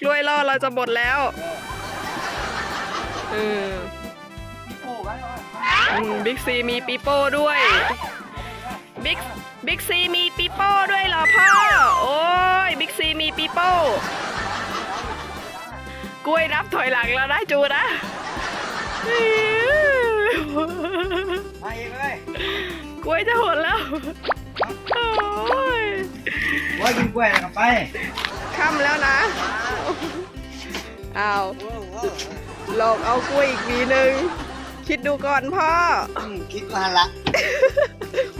กล้วยล่อเราจะหมดแล้วเออโอ้ด้ว้อืมบิ๊กซีมีปีโป้ด้วยบิ๊กบิ๊กซีมีปีโป้ด้วยเหรอพ่อ โอ้ยบิ๊กซีมีปีโป้กล้วยนับถอยหลังแล้วนะจูนะมาเองเลยกล้วยจะหดแล้ว โอ้ยว่ากินกล้วยกับไป ค่ำแล้วนะเอาหลอกเอากล้วยอีกวีหนึ่งคิดดูก่อนพ่ออืมคิดมาละ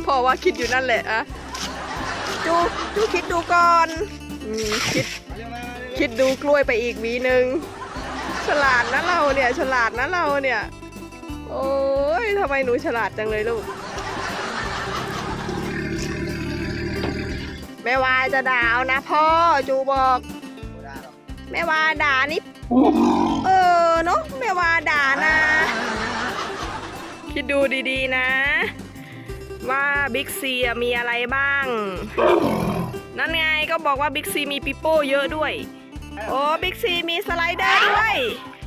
พ่อว่าคิดอยู่นั่นแหละอะจูจูคิดดูก่อนอืมคิดมาเร็วมาเร็วคิดดูกล้วยไปอีกวีหนึ่งฉลาดนะเราเนี่ย ฉลาดนะเราเนี่ย โอ้ยทำไมหนูฉลาดจังเลยลูก ม่วาจะด่าเอานะพ่อจูบอก ไม่ได้หรอกแม่วาด่านี่เออเนาะแม่วาด่านะ คิดดูดีๆนะ ว่าบิ๊กซีมีอะไรบ้าง นั่นไงก็บอกว่าบิ๊กซีมีปิโป้เยอะด้วย โอ้บิ๊กซีมีสไลเดอร์ด้วยไปอยู่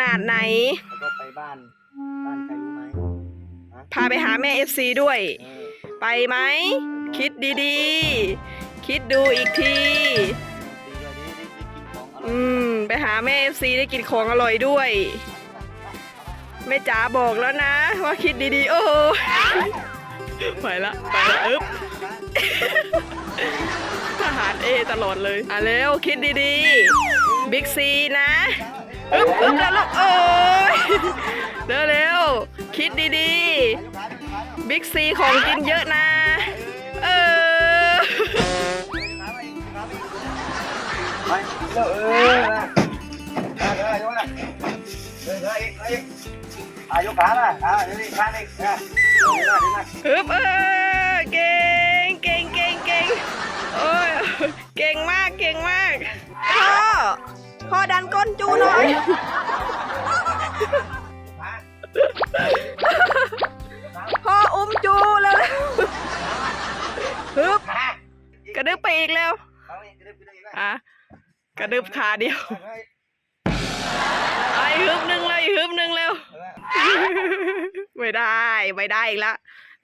นาดไหน แล้วก็ไปบ้าน บ้านใครรู้ไหมฮะพาไปหาแม่เอฟซีด้วย เออไปไหม คิดดีๆ คิดดูอีกที ดีด้วยดีดีดีกินของอร่อยอืม ไปหาแม่เอฟซีได้กินของอร่อยด้วย แม่จ๋าบอกแล้วนะ ว่าคิดดีๆ โอ้ไปละ ไปละอึ๊บ ทหารเอตลอดเลย อะเร็ว คิดดีๆ บิ๊กซีนะ อึ๊บอึ๊บแล้วลูกโอ้ยเร็วเร็วคิดดีๆ บิ๊กซีของกินเยอะนะ เออเออนะมาเดี๋ยวเดี๋ยวนะเดี๋ยวเดี๋ยวอีกเดี๋ยวอีกอายกขามาอ่าเดี๋ยวอีกข้างอีกนะเดี๋ยวนะเดี๋ยวนะฮึบเออเก่งเก่งเก่งเก่งโอ้ยเก่งมากเก่งมากพ่อ พ่อดันก้นจูหน่อยพ่ออุ้มจูแล้วฮึบกระดึบไปอีกแล้ว อะ กระดึบขาเดียวไอ้ฮึบหนึ่งเลยอีกฮึบหนึ่งเร็ว ไม่ได้ ไม่ได้อีกละ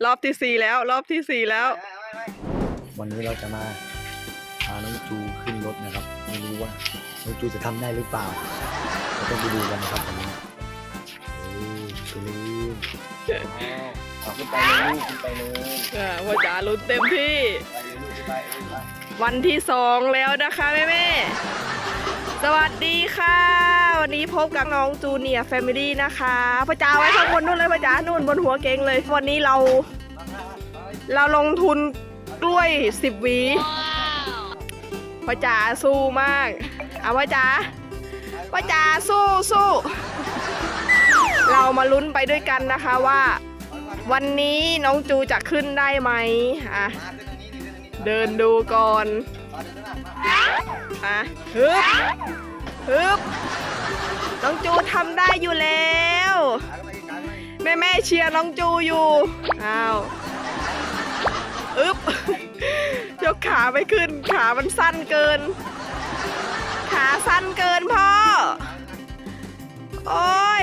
รอบที่สี่แล้ว รอบที่สี่แล้ว วันนี้เราจะมา จูจะทำได้หรือเปล่าเราต้องไปดูกันนะครับวันนี้เออไปเลยเอาขึ้นไปเลยลูกขึ้นไปเลยอ่าพ่อจ๋าลุ้นเต็มที่ ไปเลยลูกขึ้นไปเออไปวันที่สองแล้วนะคะแม่แม่ๆสวัสดีค่ะ วันนี้พบกับน้องจูเนียร์แฟมิลี่นะคะพ่อจ๋าไว้ข้างบนนู่นเลยพ่อจ๋านู่นบนหัวเก่งเลย วันนี้เรา เราลงทุนกล้วยสิบหวีพ่อจ๋าสู้มาก เอาพ่อจ๋าพ่อจ๋าสู้สู้เรามาลุ้นไปด้วยกันนะคะว่า วันนี้น้องจูจะขึ้นได้ไหมอะเดินดูก่อนอะฮึบฮึบน้องจูทำได้อยู่แล้วแม่แม่ๆเชียร์น้องจูอยู่อ้าวอึ๊บยกขาไม่ขึ้นขามันสั้นเกิน ขาสั้นเกินพ่อ โอ้ย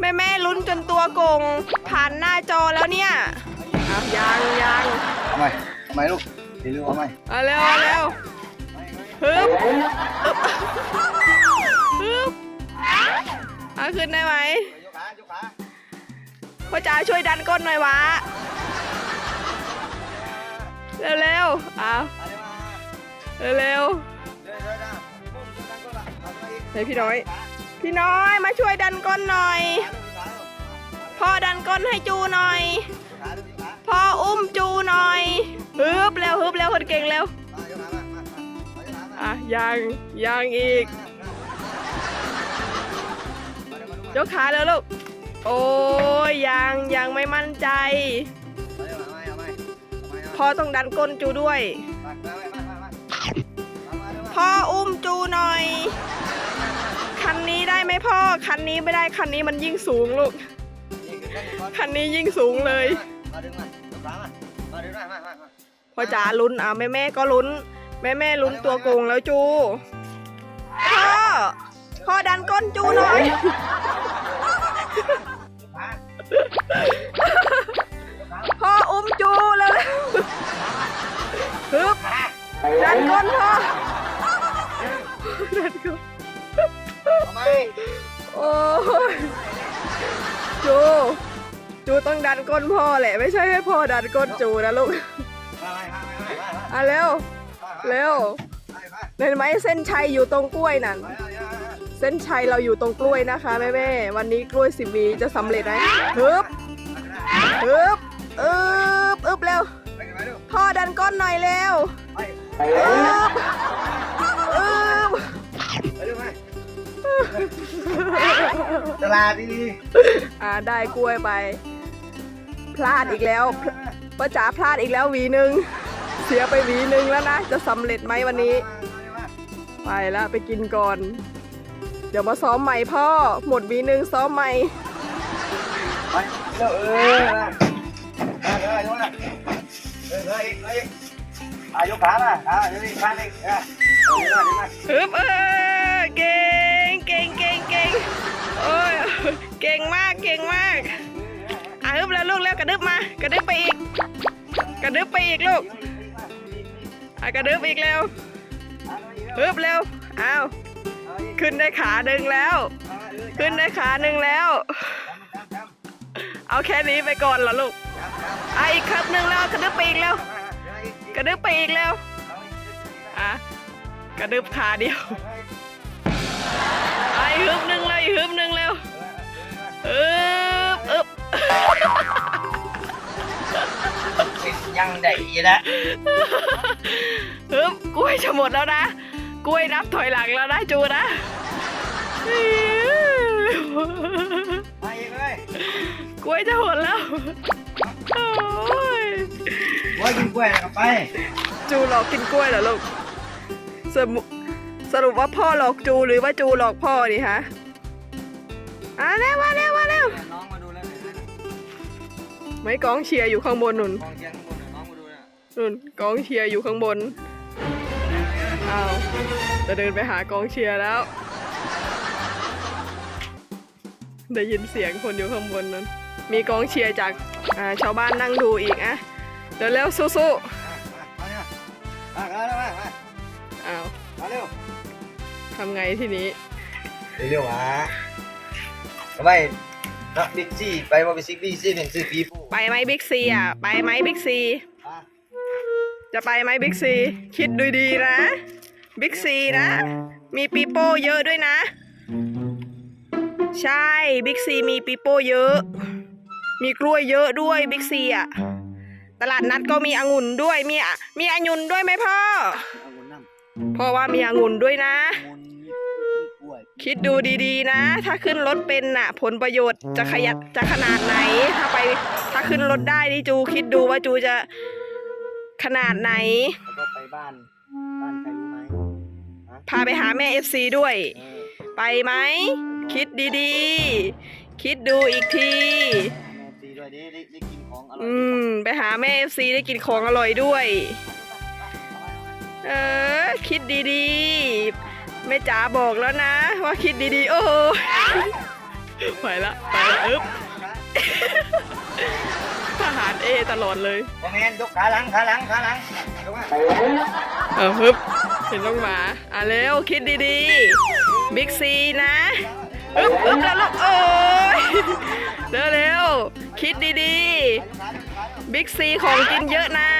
แม่แม่ๆลุ้นจนตัวโกง ผ่านหน้าจอแล้วเนี่ยอ้าวยังยังเอาใหม่เอาใหม่ลูกดีลูกเอาใหม่เอาเร็วเอาเร็วฮึบฮึบฮึบเอาขึ้นได้ไหมยกขายกขาพ่อจ๋าช่วยดันก้นหน่อยวะ เร็วเร็วๆเอาเร็วเร็วเร็วนะๆ ไหนพี่น้อย พี่น้อยมาช่วยดันก้นหน่อย พ่อดันก้นให้จูหน่อย พ่ออุ้มจูหน่อยฮึบเร็วฮึบเร็วคนเก่งเร็วอะยังยังอีกยกขาเร็วลูก โอ้ยยังยังไม่มั่นใจ พ่อต้องดันก้นจูด้วย พ่ออุ้มจูหน่อย ไหมพ่อ คันนี้ไม่ได้คันนี้มันยิ่งสูงลูก คันนี้ยิ่งสูงเลย มาดึงมามามาดึงมามามาพ่อจ๋าลุ้นอะแม่แม่ก็ลุ้น แม่แม่ลุ้นตัวโกงแล้วจู พ่อ พ่อดันก้นจูหน่อยพ่ออุ้มจูแล้วฮึบดันก้นพ่อดันก้น ทำไมโอ้ยจู จูต้องดันก้นพ่อแหละ ไม่ใช่ให้พ่อดันก้นจูนะลูกมาไปไปอะเร็ว เร็วไปไปเห็นไหมเส้นชัยอยู่ตรงกล้วยนั่น เส้นชัยเราอยู่ตรงกล้วยนะคะแม่แม่ๆวันนี้กล้วยสิบหวีจะสำเร็จไหมฮึบฮึบอึบอึบเร็ว ไปไปดูพ่อดันก้นหน่อยเร็วไป อึบอึบ ตลาดดีอ่าได้กล้วยไป พลาดอีกแล้วพป้าจ๋าพลาดอีกแล้วหวีหนึ่งเสียไปหวีหนึ่งแล้วนะ จะสำเร็จไหมวันนี้ ไปแล้วไปกินก่อน เดี๋ยวมาซ้อมใหม่พ่อ หมดหวีหนึ่งซ้อมใหม่ไปเร็วเออมาเร็วเร็วเร็วเออเร็วอีกเร็วอีกอายกขามาอ่าเดี๋ยวอีกขาหนึ่งเออเดี๋ยวมาเดี๋ยวมาฮึบเออเก่ง เก่งเก่งเก่งโอ้ยเก่งมากเก่งมากอะฮึบแล้วลูกแล้วกระดึบมากระดึบไปอีก กระดึบไปอีกลูกอะกระดึบอีกเร็วฮึบเร็วอ้าวขึ้นได้ขาหนึ่งแล้ว ขึ้นได้ขาหนึ่งแล้ว เอาแค่นี้ไปก่อนเหรอลูกอะอีกครับหนึ่งแล้วกระดึบไปอีกแล้ว กระดึบไปอีกแล้วอะกระดึบขาเดียว ไอ้ฮึบหนึ่งเลยฮึบหนึ่งเร็วอึบอึบยังได้นะฮึบกล้วยจะหมดแล้วนะ กล้วยนับถอยหลังแล้วนะจูนะมาอีกเลยกล้วยจะหมดแล้วโอ้ยว่ากินกล้วยกลับไป จูหลอกกินกล้วยเหรอลูกสรุป สรุปว่าพ่อหลอกจูหรือว่าจูหลอกพ่อดีฮะอะเร็วมาเร็วมาเร็วน้องมาดูแล้วไม่กองเชียร์อยู่ข้างบนนุ่นกองเชียร์ข้างบนน้องมาดูนะนุ่นกองเชียร์อยู่ข้างบนอ้าวจะเดินไปหากองเชียร์แล้ว ได้ยินเสียงคนอยู่ข้างบนนั้น มีกองเชียร์จากอ่าชาวบ้านนั่งดูอีกอะเดี๋ยวเร็วสู้มาเนี่ยมามาเร็วมามาๆอ้าวมาเร็ว ทำไงทีนี้เร็วมาทำไมนักบิ๊กซี่ไปมาบิ๊กซี่บิ๊กซี่หนึ่งซื้อปีฟูไปไหมบิ๊กซีอะ ไปไหมบิ๊กซี จะไปไหมบิ๊กซี คิดดูดีๆนะบิ๊กซีนะ มีปีโป้เยอะด้วยนะ ใช่บิ๊กซีมีปีโป้เยอะ มีกล้วยเยอะด้วยบิ๊กซีอะ ตลาดนัดก็มีองุ่นด้วย มีอะมีองุ่นด้วยไหมพ่อเอามุนน้พ่อว่ามีองุ่นด้วยนะำมุนกล้วย คิดดูดีๆนะ ถ้าขึ้นรถเป็นน่ะ ผลประโยชน์จะขยัดจะขนาดไหน ถ้าไปถ้าขึ้นรถได้นี่จู คิดดูว่าจูจะขนาดไหน แล้วก็ไปบ้านบ้านใครรู้ไหมพาไปหาแม่เอฟซีด้วย เออไปไหม คิดดีๆ คิดดูอีกทีแม่ตีด้วยดิได้ได้กินของอร่อยอืม ไปหาแม่เอฟซีได้กินของอร่อยด้วย เออ คิดดีๆ แม่จ๋าบอกแล้วนะ ว่าคิดดีๆ โอ้ยไปละไปละอึ๊บทหารเอตลอดเลยโอแมนยกขาหลังขาหลังขาหลังยกมาเออฮึบเห็นน้องหมา อะเร็วคิดดีๆ บิ๊กซีนะอึ๊บอึ๊บแล้วลูกโอ้ยเร็วเร็วๆคิดดีๆ บิ๊กซีของกินเยอะนะ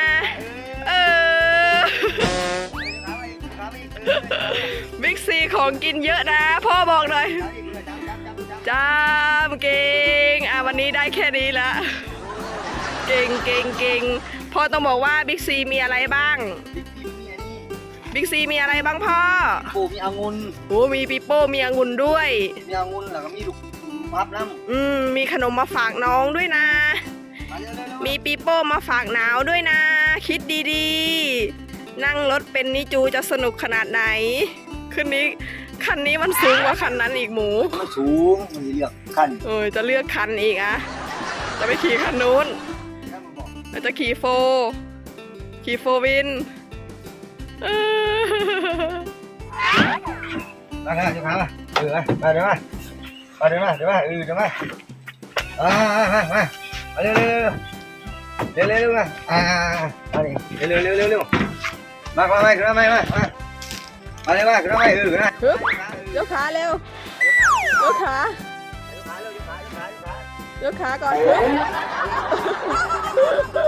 เออ บิ๊กซีของกินเยอะนะ พ่อบอกหน่อยจ้ามเก่งอะวันนี้ได้แค่นี้ละเก่งเก่งเก่งพ่อต้องบอกว่าบิ๊กซีมีอะไรบ้างบิ๊กซีมีอะไรบ้างพ่อปูมีองุ่นโอ้มีปีโป้มีองุ่นด้วย มีองุ่นแล้วก็มีลูกพับน้ำอืมมีขนมมาฝากน้องด้วยนะมาเร็วเร็วเร็วมีปีโป้มาฝากหนาวด้วยนะ คิดดีๆ นั่งรถเป็นนิจูจะสนุกขนาดไหนคืนนี้คันนี้มันสูงกว่าคันนั้นอีกหมูมันสูงมันจะเลือกขั้นเออจะเลือกคันอีกอะจะไปขี่คันนู้นถ้ามันบอกแล้วจะขี่โฟ ขี่โฟวินเออมาค่ะจะพามาเออมาเดี๋ยวมามาเดี๋ยวมาเดี๋ยวมาเออเดี๋ยวมาอ่ามามามาเร็วเร็วเร็วเร็วเร็วมาอ่ามาดิเร็วเร็วเร็วเร็ว มามามาขึ้นมามามามาเร็วมาขึ้นมาเออขึ้นมาฮึบยกขาเร็วยกขายกขาก่อนฮึ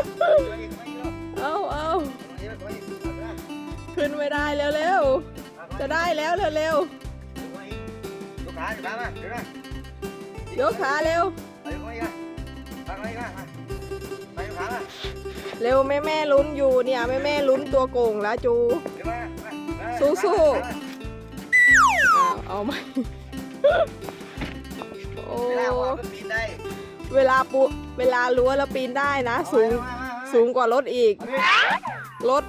บเอาเอาขึ้นไม่ได้เร็วเร็วๆจะได้แล้วเร็วเร็วๆยกขาเร็ว เร็วแม่แม่ลุ้นอยู่เนี่ยแม่แม่ลุ้นตัวโกงแล้วจูอ้าวเอาไหมโอ้เวลาปูเวลารั้วแล้วปีนได้นะ สูงสูงกว่ารถอีก รถ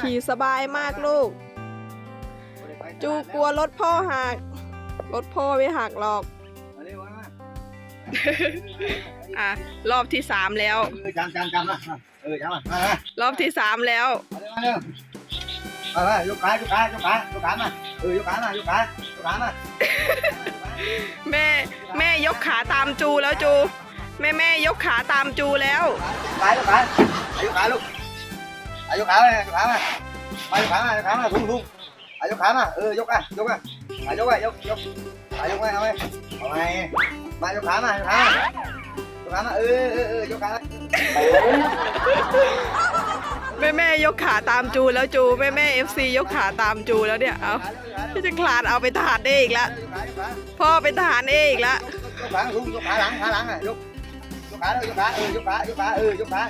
ขี่สบายมากลูก จูกลัวรถพ่อหัก รถพ่อไม่หักหรอก อะรอบที่สามแล้วจำจำจำนะเออจำมามารอบที่สามแล้วมาเร็วมาเร็วยกขายกขายกขายกขามาเออยกขามายกขายกขามาแม่แม่ยกขาตามจูแล้วจู แม่แม่ยกขาตามจูแล้วขายกขายอายุขาลูกอายุขาเลยอายุขามามาอายุขามาอายุขามาทุ่งทุ่งอายุขามาเออยกอะยกอะอายกอะยกยกอายกไว้เอาไว้เอาไว้ มายกขามาอายุขามายกขามาเออเออเออยกขาแม่แม่ยกขาตามจูแล้วจูแม่แม่เอฟซียกขาตามจูแล้วเนี่ยเอาพี่จะคลานเอาไปทหารเออีกแล้วยกขายกขาพ่อเป็นทหารเออีกแล้วยกขาทุ่งยกขาหลังขาหลังอะยกยกขาเลยยกขาเออยกขายกขาเออยกขา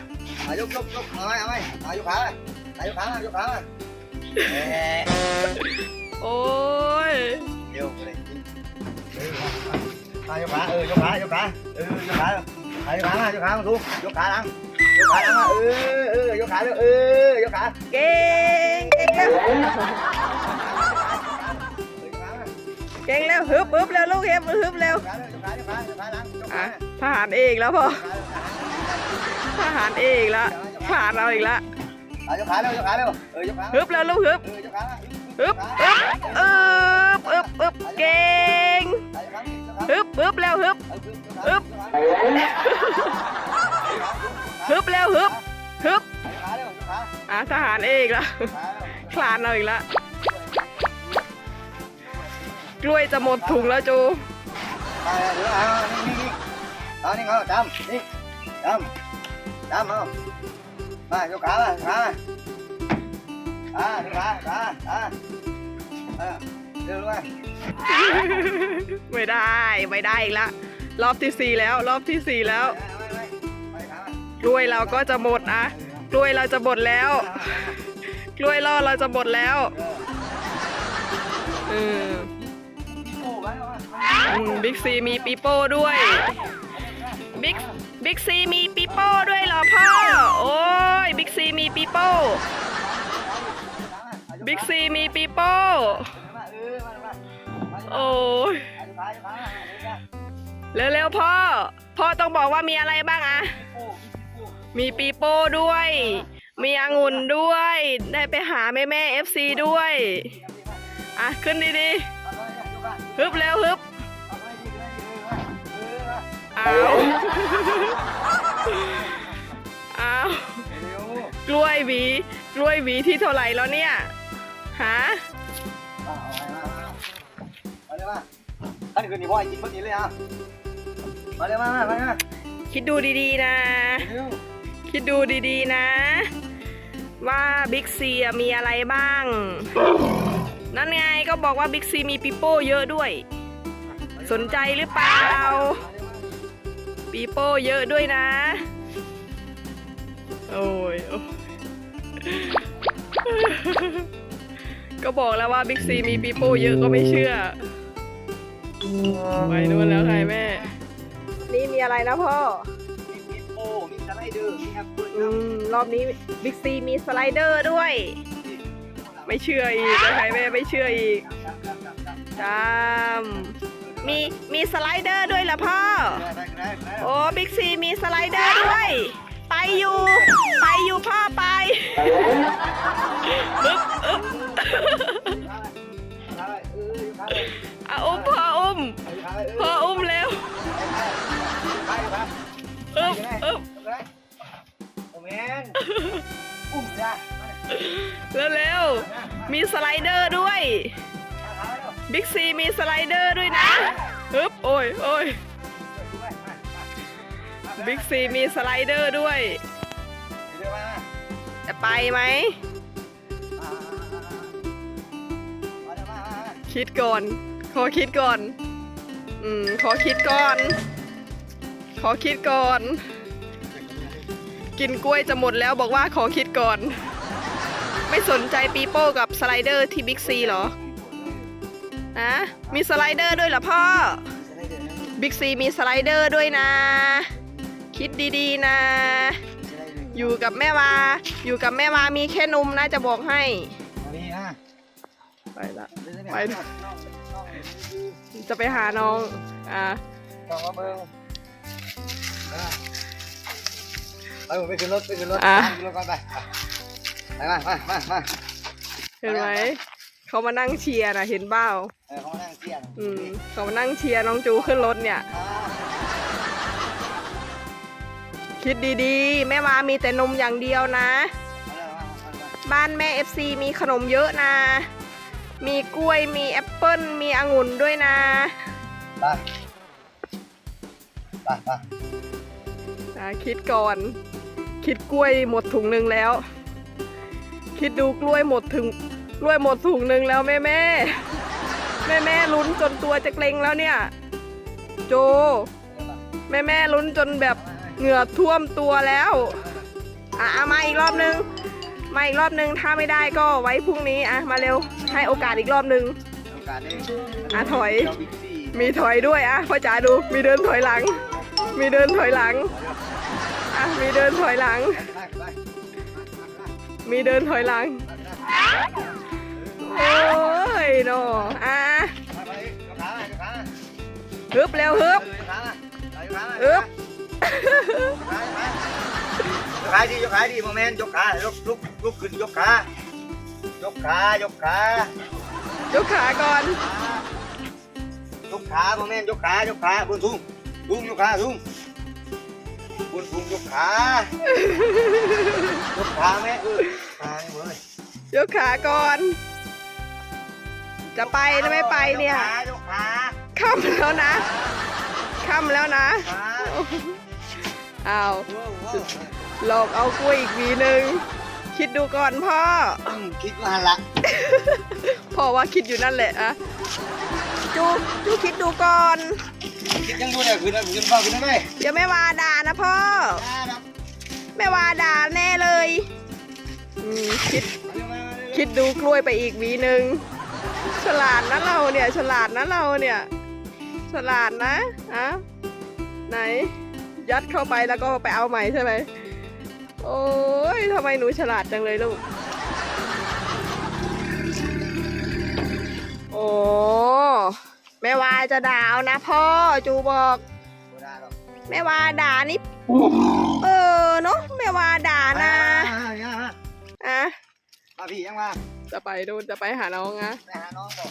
อายกยกยกเอาไว้เอาไว้อายกขาอายกขามายกขามาเออายกขาเออยกขายกขาเออยกขาอายกขามา ยกขามาทุ่งยกขาหลังยกขาหลังมาเออเออยกขาเร็วเออยกขา เก่ง เก่งแล้วเก่งแล้วฮึบฮึบแล้วลูกเห็บฮึบแล้วอะทหารเอกแล้วพ่อทหารเอกแล้วทหารเราอีกแล้วยกขาเร็วยกขาเร็วเออยกขาฮึบแล้วลูกฮึบฮึบฮึบอึบอึบอึบเก่ง ฮึบฮึบแล้วฮึบฮึบฮึบแล้วฮึบฮึบอะทหารเออีกแล้วคลานเราอีกแล้วกล้วยจะหมดถุงแล้วจูเอานี่เขาจำนี่จำจำเอามายกขามาขาอ่ายกขาขาอ่า เออเร็วเลยไม่ได้ไม่ได้อีกแล้วรอบที่สี่แล้ว รอบที่สี่แล้วกล้วยเราก็จะหมดนะกล้วยเราจะหมดแล้ว กล้วยล่อเราจะหมดแล้วเออบิ๊กซีมีปีโป้ด้วยบิ๊กบิ๊กซีมีปีโป้ด้วยเหรอพ่อ โอ้ยบิ๊กซีมีปีโป้บิ๊กซีมีปีโป้ โอ้ยเร็วๆพ่อ พ่อต้องบอกว่ามีอะไรบ้างอะมีปีโป้ด้วย มีองุ่นด้วย ได้ไปหาแม่แม่เอฟซีด้วย อะ ขึ้นดีๆ ฮึบเร็วฮึบเอาวอ้ากล้วยหวี กล้วยหวีที่เท่าไหร่แล้วเนี่ย หา มาเลยมาท่านคืนนี้พ่อกินพอดีเลยอะมาเลยมามามามาคิดดูดีๆนะ เร็วคิดดูดีๆนะ ว่าบิ๊กซีมีอะไรบ้าง นั่นไงก็บอกว่าบิ๊กซีมีปีโป้เยอะด้วย สนใจหรือเปล่าปีโป้เยอะด้วยนะโอ้ยโอ้ยก็บอกแล้วว่าบิ๊กซีมีปีโป้เยอะก็ไม่เชื่อ ไปนู่นแล้วใครแม่ นี่มีอะไรนะพ่อ มีปีโป้มีสไลเดอร์ มีแอปเปิ้ลอืมรอบนี้บิ๊กซีมีสไลเดอร์ด้วย ไม่เชื่ออีกนะใครแม่ไม่เชื่ออีกจำจำจำจตามมีมีสไลเดอร์ด้วยเหรอพ่อได้ได้ได้โอ้บิ๊กซีมีสไลเดอร์ด้วย ไปอยู่ ไปอยู่พ่อไปอึ๊บอึ๊บได้เอออยู่ครับอะอุ้มพ่ออุ้ มพ่ออุ้มเร็วไปครับอึ๊บอึ๊บเลยโอ้แมนอุ้มจ้เร็วเร็วมีสไลเดอร์ด้วยบิ๊กซีมีสไลเดอร์ด้วยนะฮึบโอ้ยโอ้ยบิ๊กซีมีสไลเดอร์ด้วย จะไปไหม คิดก่อน ขอคิดก่อน อืม ขอคิดก่อน ขอคิดก่อน กินกล้วยจะหมดแล้วบอกว่าขอคิดก่อน ไม่สนใจปีโป้กับสไลเดอร์ที่บิ๊กซีเหรออะมีสไลเดอร์ด้วยเหรอพ่อ บิ๊กซีมีสไลเดอร์ด้วยนะ คิดดีๆนะ อยู่กับแม่วา อยู่กับแม่วามีแค่นมนะจะบอกให้ไปละไป จะไปหาน้องอ่าต้องมาเบิ่งไปผมไปขึ้นรถไปขึ้นรถอะขึ้นรถก่อนไปไปมามามามาเห็นไหมเขามานั่งเชียร์นะเห็นเบ้าเออเขามานั่งเที่ยงอืมเขามานั่งเชียร์น้องจูขึ้นรถเนี่ยอ่าคิดดีๆ แม่วามีแต่นมอย่างเดียวนะเอาเลยมามามาบ้านแม่ FC มีขนมเยอะนะ มีกล้วยมีแอปเปิ้ลมีองุ่นด้วยนะไปไปไปอ่าคิดก่อน คิดกล้วยหมดถุงหนึ่งแล้ว คิดดูกล้วยหมดถึงกล้วยหมดถุงหนึ่งแล้วแม่แม่แม่แม่ลุ้นจนตัวจะเกร็งแล้วเนี่ย โจ แม่แม่ลุ้นจนแบบเหงื่อท่วมตัวแล้ว อะเอามาอีกรอบนึง มาอีกรอบนึงถ้าไม่ได้ก็ไว้พรุ่งนี้อะมาเร็วให้โอกาสอีกรอบนึงโอกาสนี้อะถอยเดี๋วบิ๊กซี่มีถอยด้วยอะพ่อจ๋าดูมีเดินถอยหลัง มีเดินถอยหลังอะมีเดินถอยหลังไปไปมีเดินถอยหลังโอ้ยโนอะไปไปยกขาหน่อยยกขาหน่อยฮึบเร็วฮึบยก ขาหน่อยยกขาหน่อยฮึบยกขาดียกขาดีโมเมนต์ยกขายกลุกลุกขึ้นยกขายกขายกขายกขาก่อนยกขาโมเมนต์ยกขายกขาบนทุ่งทุ่งยกขาทุ่งบนทุ่งยกขายกขาแม่เออขาเว้ยยกขาก่อน จะไปหรือไม่ไปเนี่ยยกขาค่ำแล้วนะค่ำแล้วนะขาอ้าวว้าวว้าว หลอกเอากล้วยอีกวีหนึ่งคิดดูก่อนพ่อ อืมคิดว่าละพ่อว่าคิดอยู่นั่นแหละอะจูจูคิดดูก่อนคิดยังดูเนี่ยคืนนั้นคืนเฝ้าคืนนั้นไหมเดี๋ยวแม่วาด่านะพ่อได้ครับแม่วาด่าแน่เลยอืมคิดมาเร็วมาเร็วคิดดูกล้วยไปอีกหวีหนึ่งฉลาดนะเราเนี่ย ฉลาดนะเราเนี่ย ฉลาดนะอะไหน ยัดเข้าไปแล้วก็ไปเอาใหม่ใช่ไหม โอ้ยทำไมหนูฉลาดจังเลยลูก โอ้แม่วาจะด่าเอานะพ่อจูบอกบ่ได้หรอกแม่วาด่านี่เออเนาะแม่วาด่านะมามามาอะมาพี่ยังมาจะไปดูจะไปหาน้องนะไปหาน้องบอก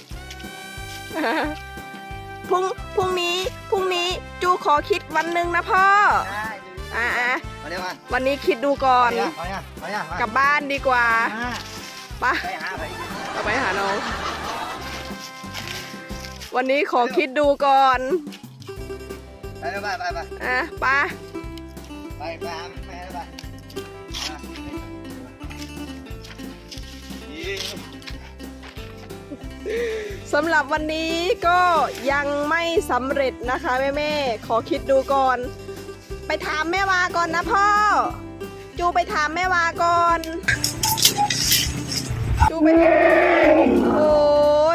พรุ่งพรุ่งนี้พรุ่งนี้จูขอคิดวันหนึ่งนะพ่อได้ อะอะมาเร็วมาวันนี้คิดดูก่อน มาเนี่ยมาเนี่ยมากลับบ้านดีกว่ามาไปะไปหาไปเราไปหาน้องวันนี้ขอคิดดูก่อน ไปเร็วไปไปไปอะไปะไปไปหาแม่ไปมาอีสำหรับวันนี้ก็ยังไม่สำเร็จนะคะแม่แม่ๆขอคิดดูก่อน ไปถามแม่วาก่อนนะพ่อ จูไปถามแม่วาก่อน จูไป โอ้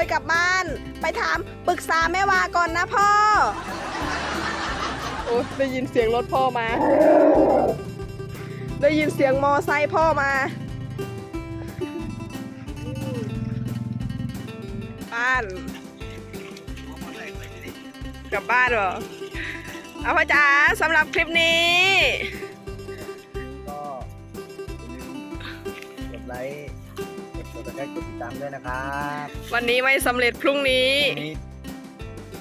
ยกลับบ้าน ไปถามปรึกษาแม่วาก่อนนะพ่อ โอ้ได้ยินเสียงรถพ่อมา ได้ยินเสียงมอไซค์พ่อมาบ้าน กลับบ้านเหรอ เอาพ่อจ๋าสำหรับคลิปนี้ ก็อย่าลืมกดไลค์กดกดติดตามกดติดตามด้วยนะครับวันนี้ไม่สำเร็จพรุ่งนี้พรุ่งนี้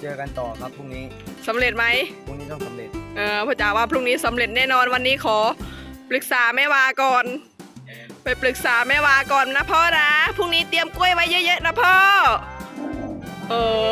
เจอกันต่อครับพรุ่งนี้สำเร็จไหมพรุ่งนี้ต้องสำเร็จเออพ่อจ๋าว่าพรุ่งนี้สำเร็จแน่นอนวันนี้ขอปรึกษาแม่วาก่อน ไปปรึกษาแม่วาก่อนนะพ่อนะพรุ่งนี้เตรียมกล้วยไว้เยอะๆนะพ่อเออ